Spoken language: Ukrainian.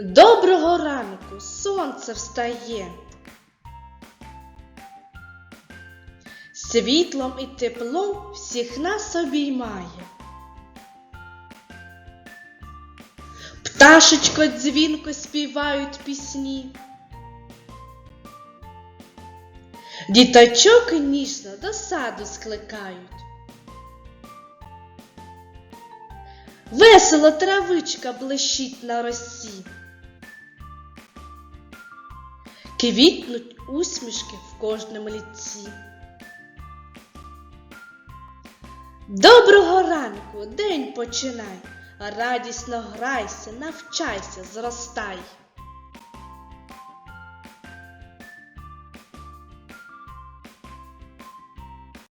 Доброго ранку, сонце встає. Світлом і теплом всіх нас обіймає. Пташечко дзвінко співають пісні. Діточок ніжно до саду скликають. Весело травичка блищить на росі. Квітнуть усмішки в кожному ліці. Доброго ранку, день починай, радісно грайся, навчайся, зростай.